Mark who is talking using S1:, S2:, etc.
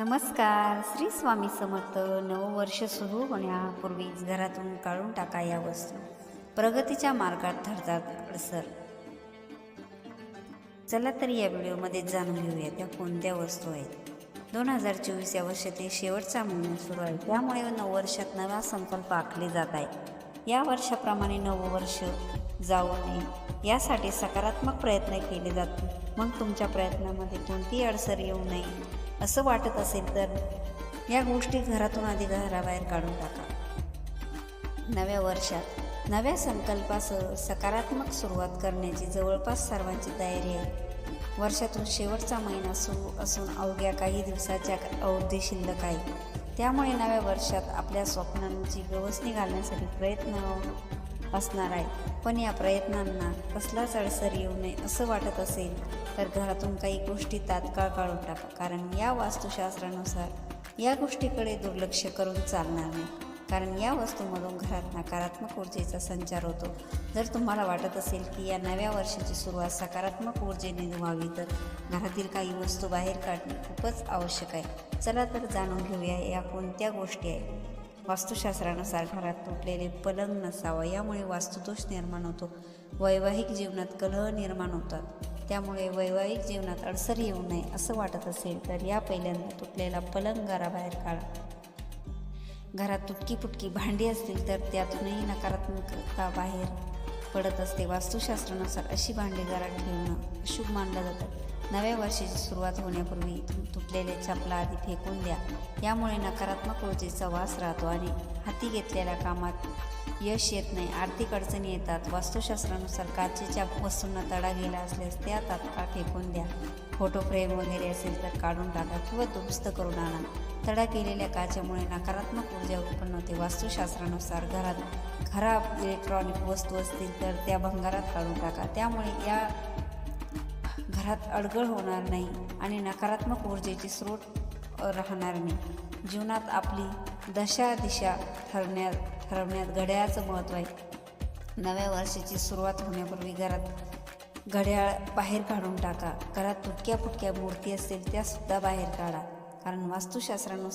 S1: नमस्कार. श्री स्वामी समर्थ नववर्ष सुरू होण्यापूर्वीच घरातून काढून टाका या वस्तू. प्रगतीच्या मार्गात ठरतात अडसर. चला तर या व्हिडिओमध्ये जाणून घेऊया त्या कोणत्या वस्तू आहेत. दोन हजार चोवीस या वर्षातील शेवटचा महिना सुरू आहे. त्यामुळे नववर्षात नवा संकल्प आखले जात आहे. या वर्षाप्रमाणे नववर्ष जाऊ नये. यासाठी सकारात्मक प्रयत्न केले जातात मग तुमच्या प्रयत्नामध्ये कोणतीही अडसर येऊ नये असं वाटत असेल तर या गोष्टी घरातून आधी घराबाहेर काढून टाका. नव्या वर्षात नव्या संकल्पासह सकारात्मक सुरुवात करण्याची जवळपास सर्वांची तयारी आहे. वर्षातून शेवटचा महिना सुरू असून अवघ्या काही दिवसाच्या अवधी शिल्लक आहे. त्यामुळे नव्या वर्षात आपल्या स्वप्नांची व्यवस्थित घालण्यासाठी प्रयत्न असणार आहे. पण या प्रयत्नांना कसलाच अडसर येऊ नये असं वाटत असेल तर घरातून काही गोष्टी तात्काळ काढून टाका. कारण या वास्तुशास्त्रानुसार या गोष्टीकडे दुर्लक्ष करून चालणार नाही. कारण या वस्तूमधून घरात नकारात्मक ऊर्जेचा संचार होतो. जर तुम्हाला वाटत असेल की या नव्या वर्षाची सुरुवात सकारात्मक ऊर्जेने व्हावी तर घरातील काही वस्तू बाहेर काढणे खूपच आवश्यक आहे. चला तर जाणून घेऊया या कोणत्या गोष्टी आहेत. वास्तुशास्त्रानुसार घरात तुटलेले पलंग नसावा यामुळे वास्तुदोष निर्माण होतो. वैवाहिक जीवनात कलह निर्माण होतात. त्यामुळे वैवाहिक जीवनात अडसर येऊ नये असं वाटत असेल तर या पहिल्यांदा तुटलेला पलंग घराबाहेर काढा. घरात तुटकी फुटकी भांडी असतील तर त्यातूनही नकारात्मकता बाहेर पडत असते? वास्तुशास्त्रानुसार अशी भांडी घरात ठेवणं अशुभ मानलं जातं. नव्या वर्षाची सुरुवात होण्यापूर्वी तुटलेले चपला आधी फेकून द्या. यामुळे नकारात्मक ऊर्जेचा वास राहतो आणि हाती घेतलेल्या कामात यश येत नाही. आर्थिक अडचणी येतात. वास्तुशास्त्रानुसार काचेच्या वस्तूंना तडा गेला असल्यास त्या तात्काळ फेकून द्या. फोटो फ्रेम वगैरे असेल तर काढून टाका किंवा दुरुस्त करून आणा. तडा केलेल्या काचेमुळे नकारात्मक ऊर्जा उत्पन्न होते. वास्तुशास्त्रानुसार घरात खराब इलेक्ट्रॉनिक वस्तू असतील तर त्या भंगारात काढून टाका. त्यामुळे या घरात अडगळ होणार नाही आणि नकारात्मक ऊर्जेचे स्रोत राहणार नाही. जीवनात आपली दशा दिशा ठरण्यात ठरवण्यात घड्याळाचं महत्त्व आहे. नव्या वर्षाची सुरुवात होण्यापूर्वी घरात घड्याळ बाहेर काढून टाका. घरात तुटक्या फुटक्या मूर्ती असतील त्यासुद्धा बाहेर काढा. कारण वास्तुशास्त्रानुसार